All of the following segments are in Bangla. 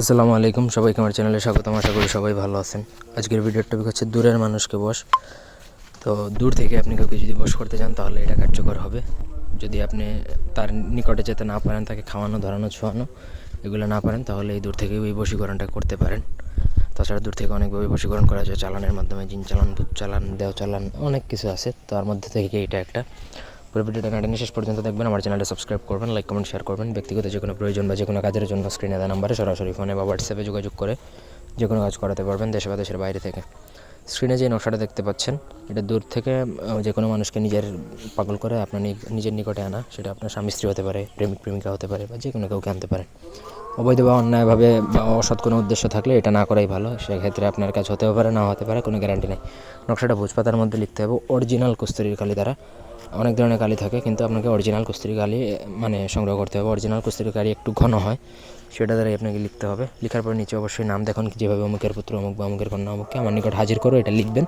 আসসালামু আলাইকুম, সবাইকে আমার চ্যানেলে স্বাগতম, আশা করি সবাই ভালো আছেন। আজকের ভিডিওর টপিক হচ্ছে দূরের মানুষকে বস। তো দূর থেকে আপনি কাউকে যদি বস করতে চান, তাহলে এটা কার্যকর হবে। যদি আপনি তার নিকটে যেতে না পারেন, তাকে খাওয়ানো, ধরানো, ছোঁয়ানো, এগুলো না পারেন, তাহলে এই দূর থেকে ওই বশীকরণটা করতে পারেন। তাছাড়া দূর থেকে অনেকভাবে বশীকরণ করা যায়, চালানের মাধ্যমে জিন চালান, ভূত চালান, দেও চালান, অনেক কিছু আছে। তার মধ্যে থেকে এটা একটা। পুরো ভিডিওটা নাটেনে শেষ পর্যন্ত দেখবেন। আমার চ্যানেলটা সাবস্ক্রাইব করবেন লাইক কমেন্ট শেয়ার করবেন। ব্যক্তিগত যে কোনো প্রয়োজন বা যে কোনো কাজের জন্য স্ক্রিনে দেওয়া নাম্বারে সরাসরি ফোনে বা হোয়াটসঅ্যাপে যোগাযোগ করে যে কোনো কাজ করাতে পারবেন দেশে বা দেশের বাইরে থেকে। স্ক্রিনে যে নকশাটা দেখতে পাচ্ছেন, এটা দূর থেকে যে কোনো মানুষকে নিজের পাগল করে আপনার নিজের নিকটে আনা, সেটা আপনার স্বামী স্ত্রী হতে পারে, প্রেমিক, প্রেমিকা হতে পারে বা যে কোনো কাউকে আনতে পারেন। অবৈধ বা অন্যায়ভাবে বা অসৎ কোনো উদ্দেশ্য থাকলে এটা না করাই ভালো। সেক্ষেত্রে আপনার কাজ হতেও পারে না হতে পারে, কোনো গ্যারান্টি নেই। নকশাটা ভোজপাতার মধ্যে লিখতে হবে অরিজিনাল কস্তুরীর কালি দ্বারা অনেক ধরনের কালি থাকে কিন্তু আপনাকে অরিজিনাল কস্তুরি এ, মানে সংগ্রহ করতে হবে। অরিজিনাল কস্তুরি কালি একটু ঘন হয় সেটা দ্বারাই আপনাকে লিখতে হবে। লেখার পর নিচে অবশ্যই নাম দেখুন যেভাবে অমুকের পুত্র অমুক বা অমুকের কন্যা অমুককে আমার নিকট হাজির করো এটা লিখবেন।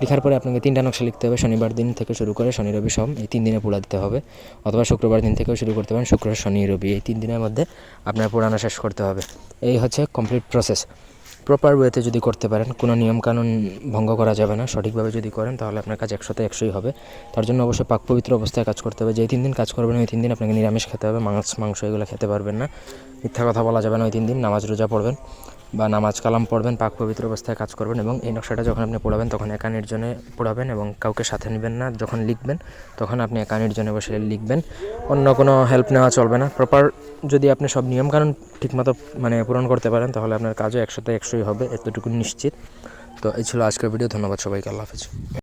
লেখার পরে আপনাকে তিনটা নকশা লিখতে হবে শনিবার দিন থেকে শুরু করে শনি রবি সব এই তিন দিনে পোড়া দিতে হবে। অথবা শুক্রবার দিন থেকেও শুরু করতে পারেন শুক্র শনি রবি এই তিন দিনের মধ্যে আপনার পোড়ানো শেষ করতে হবে। এই হচ্ছে কমপ্লিট প্রসেস প্রপার ওয়েতে যদি করতে পারেন, কোনো নিয়মকানুন ভঙ্গ করা যাবে না, সঠিকভাবে যদি করেন, তাহলে আপনার কাজ একশোতে একশোই হবে। তার জন্য অবশ্যই পাক পবিত্র অবস্থায় কাজ করতে হবে। যেই তিন দিন কাজ করবেন, ওই তিন দিন আপনাকে নিরামিষ খেতে হবে, মাছ, মাংস এগুলো খেতে পারবেন না। মিথ্যা কথা বলা যাবে না, ওই তিন দিন নামাজ রোজা পড়বেন। বা নামাজ কালাম পড়বেন, পাক পবিত্র অবস্থায় কাজ করবেন এবং এই নকশাটা যখন আপনি পড়াবেন, তখন একা নির্জনে পড়াবেন এবং কাউকে সাথে নেবেন না। যখন লিখবেন, তখন আপনি একা নির্জনে বসে লিখবেন। অন্য কোনো হেল্প নেওয়া চলবে না। প্রপার যদি আপনি সব নিয়মকানুন ঠিকমতো মানে পূরণ করতে পারেন, তাহলে আপনার কাজও একশোতে একশোই হবে, এতটুকু নিশ্চিত। তো এই ছিল আজকের ভিডিও। ধন্যবাদ সবাইকে। আল্লাহ হাফিজ।